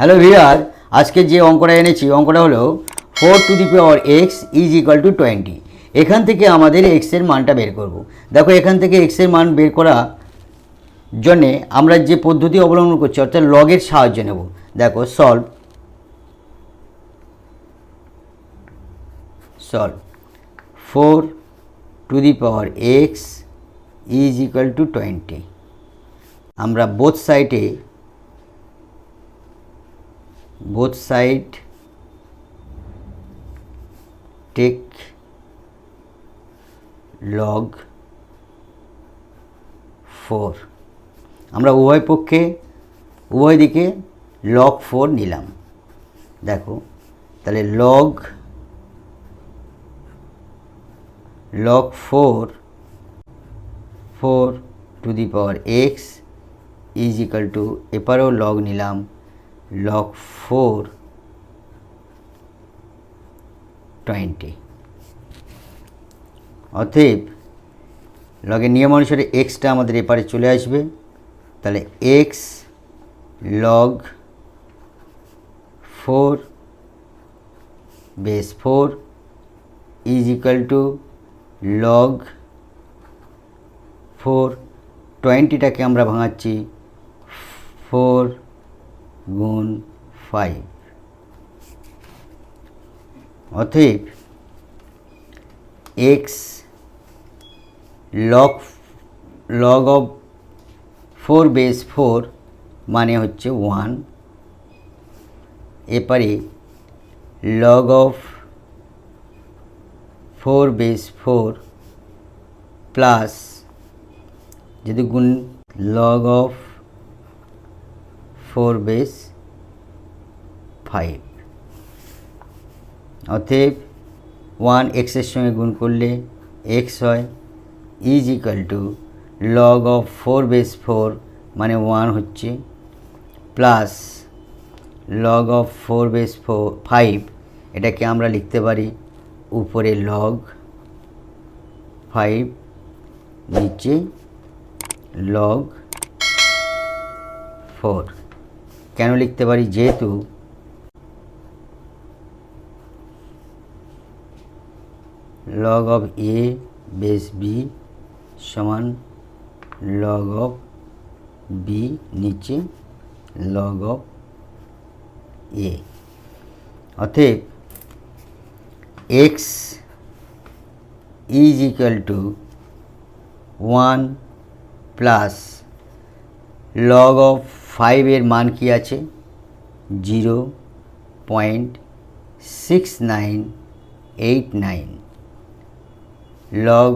Hello ভিয়ার, আজকে যে অঙ্কটা এনেছি, অঙ্কটা হলো four to the power x is equal to twenty. এখান থেকে আমাদের এক্সের মানটা বের করব। দেখো, এখান থেকে এক্সের মান বের করা জন্যে আমরা যে পদ্ধতি অবলম্বন করছি, অর্থাৎ লগের সাহায্য নেব। দেখো solve solve four to the power x is equal to twenty আমরা বোথ সাইডে both side, take log 4 আমরা উভয় পক্ষে, উভয় দিকে লগ ফোর নিলাম। দেখো, তাহলে log log four four to the power x is equal to এপারেও log নিলাম। লগ ফোর টোয়েন্টি অতএব লগের নিয়ম অনুসারে এক্সটা আমাদের এপারে চলে আসবে। তাহলে x log four base four is equal to log four টোয়েন্টিটাকে আমরা ভাঙাচ্ছি ফোর গুণ ফাইভ অতএব x log log of four base four মানে হচ্ছে ওয়ান এপারে log of four base four plus যদি গুণ log of four base five. অতএব ওয়ান এক্সের সঙ্গে গুণ করলে এক্স হয়, is equal to log of four base four মানে ওয়ান হচ্ছে, plus log of four base four five, এটাকে আমরা লিখতে পারি উপরে লগ ফাইভ, নিচে লগ ফোর। কেন লিখতে পারি? যেহেতু log of A base B সমান লগ অফ বি নিচে লগ অফ এ অতএব x is equal to one plus log of ফাইভের মান কি আছে? Zero point six nine eight nine log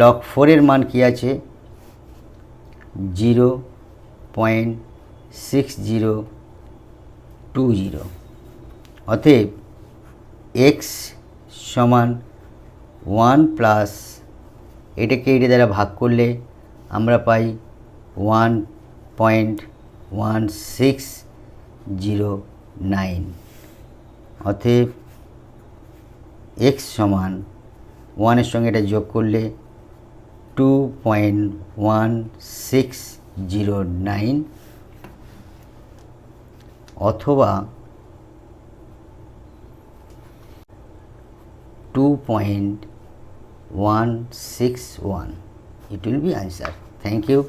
log ফোরের মান কি আছে? Zero point six zero two zero অতএব এক্স সমান ওয়ান প্লাস এটাকে এটা দ্বারা ভাগ করলে আমরা পাই one point one six zero nine অতএব এক্স সমান ওয়ানের সঙ্গে এটা যোগ করলে two point one six zero nine অথবা two point one six one it will be answer thank you